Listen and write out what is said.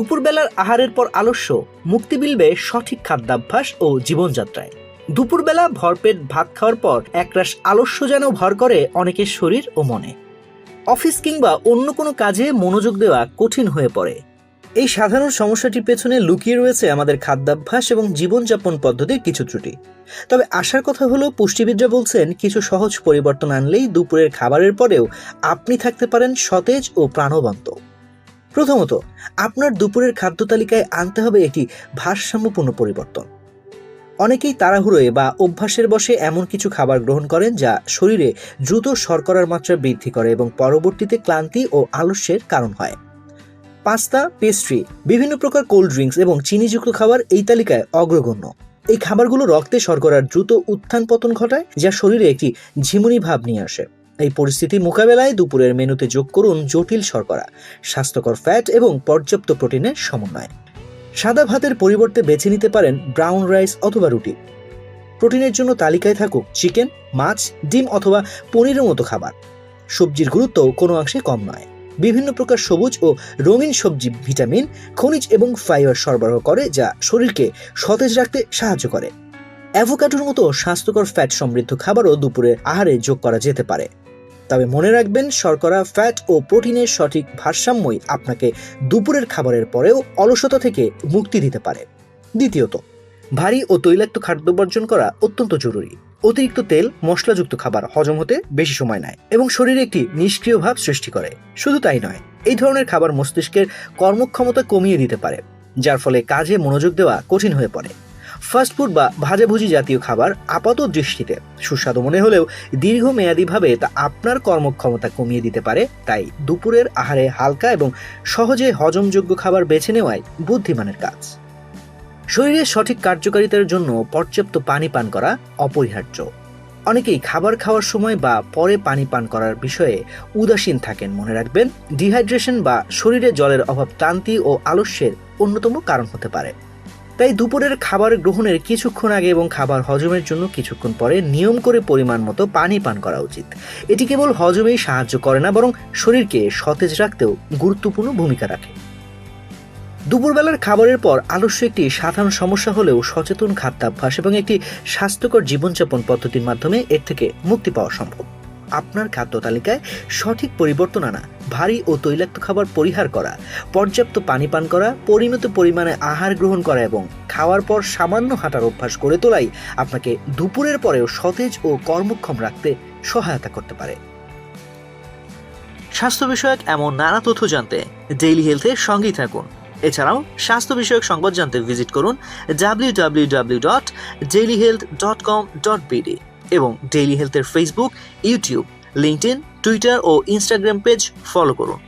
দুপুরবেলার আহারের পর আলস্য, মুক্তি মিলবে সঠিক খাদ্যাভ্যাস ও জীবনযাত্রায়। দুপুরবেলা ভরপেট ভাত খাওয়ার পর একরাশ আলস্য যেন ভর করে অনেকের শরীর ও মনে। অফিস কিংবা অন্য কোনো কাজে মনোযোগ দেওয়া কঠিন হয়ে পড়ে। এই সাধারণ সমস্যাটির পেছনে লুকিয়ে রয়েছে আমাদের খাদ্যাভ্যাস এবং জীবনযাপন পদ্ধতির কিছু ত্রুটি। তবে আসার কথা হলো, পুষ্টিবিদরা বলছেন, কিছু সহজ পরিবর্তন আনলেই দুপুরের খাবারের পরেও আপনি থাকতে পারেন সতেজ ও প্রাণবন্ত। প্রথমত, আপনার দুপুরের খাদ্য তালিকায় আনতে হবে একটি ভারসাম্যপূর্ণ পরিবর্তন। অনেকেই তাড়াহুড়োয় বা অভ্যাসের বসে এমন কিছু খাবার গ্রহণ করেন যা শরীরে দ্রুত শর্করার মাত্রা বৃদ্ধি করে এবং পরবর্তীতে ক্লান্তি ও আলস্যের কারণ হয়। পাস্তা, পেস্ট্রি, বিভিন্ন প্রকার কোল্ড ড্রিঙ্কস এবং চিনিযুক্ত খাবার এই তালিকায় অগ্রগণ্য। এই খাবারগুলো রক্তে শর্করার দ্রুত উত্থান পতন ঘটায়, যা শরীরে একটি ঝিমুনি ভাব নিয়ে আসে। এই পরিস্থিতি মোকাবেলায় দুপুরের মেনুতে যোগ করুন জটিল শর্করা, স্বাস্থ্যকর ফ্যাট এবং পর্যাপ্ত প্রোটিনের সমন্বয়। সাদা ভাতের পরিবর্তে বেছে নিতে পারেন ব্রাউন রাইস অথবা রুটি। প্রোটিনের জন্য তালিকায় থাকুক চিকেন, মাছ, ডিম অথবা পনিরের মতো খাবার। সবজির গুরুত্বও কোনো অংশে কম নয়। বিভিন্ন প্রকার সবুজ ও রঙিন সবজি, ভিটামিন, খনিজ এবং ফাইবার সরবরাহ করে যা শরীরকে সতেজ রাখতে সাহায্য করে। অ্যাভোকাডোর মতো স্বাস্থ্যকর ফ্যাট সমৃদ্ধ খাবারও দুপুরের আহারে যোগ করা যেতে পারে। তবে মনে রাখবেন, শর্করা ফ্যাট ও প্রোটিনের সঠিক ভারসাম্যই আপনাকে দুপুরের খাবারের পরেও অলসতা থেকে মুক্তি দিতে পারে। দ্বিতীয়ত, ভারী ও তৈলাক্ত খাদ্য বর্জন করা অত্যন্ত জরুরি। অতিরিক্ত তেল, মশলাযুক্ত খাবার হজম হতে বেশি সময় নেয় এবং শরীরে একটি নিষ্ক্রিয় ভাব সৃষ্টি করে। শুধু তাই নয়, এই ধরনের খাবার মস্তিষ্কের কর্মক্ষমতা কমিয়ে দিতে পারে, যার ফলে কাজে মনোযোগ দেওয়া কঠিন হয়ে পড়ে। ফাস্টফুড বা ভাজাভুজি জাতীয় খাবার আপাত দৃষ্টিতে। সুস্বাদু মনে হলেও দীর্ঘমেয়াদীভাবে তা আপনার কর্মক্ষমতা কমিয়ে দিতে পারে, তাই দুপুরের আহারে হালকা এবং সহজে হজমযোগ্য খাবার বেছে নেওয়াই বুদ্ধিমানের কাজ। শরীরের সঠিক কার্যকারিতার জন্য পর্যাপ্ত পানি পান করা অপরিহার্য। অনেকেই খাবার খাওয়ার সময় বা পরে পানি পান করার বিষয়ে উদাসীন থাকেন মনে রাখবেন। ডিহাইড্রেশন বা শরীরে জলের অভাব ক্লান্তি ও আলস্যের অন্যতম কারণ হতে পারে। তাই দুপুরের খাবার গ্রহণের কিছুক্ষণ আগে এবং খাবার হজমের জন্য কিছুক্ষণ পরে নিয়ম করে পরিমাণ মতো পানি পান করা উচিত। এটি কেবল হজমেই সাহায্য করে না, বরং শরীরকে সতেজ রাখতেও গুরুত্বপূর্ণ ভূমিকা রাখে। দুপুরবেলার খাবারের পর আলস্য একটি সাধারণ সমস্যা হলেও সচেতন খাদ্যাভ্যাস এবং একটি স্বাস্থ্যকর জীবনযাপন পদ্ধতির মাধ্যমে এর থেকে মুক্তি পাওয়া সম্ভব। আপনার খাদ্য তালিকায় সঠিক পরিবর্তন আনা, ভারী ও তৈলাক্ত খাবার পরিহার করা, পর্যাপ্ত পানি পান করা, পরিমিত পরিমাণে আহার গ্রহণ করা এবং খাওয়ার পর সামান্য হাঁটার অভ্যাস করে তোলাই আপনাকে দুপুরের পরেও সতেজ ও কর্মক্ষম রাখতে সহায়তা করতে পারে। স্বাস্থ্য বিষয়ক এমন নানা তথ্য জানতে ডেইলি হেলথের সঙ্গেই থাকুন। এছাড়াও স্বাস্থ্য বিষয়ক সংবাদ জানতে ভিজিট করুন W W W dot dot com dot BD এবং ডেইলি হেলথের ফেসবুক ইউটিউব লিঙ্কড টুইটার ও ইনস্টাগ্রাম পেজ ফলো করুন।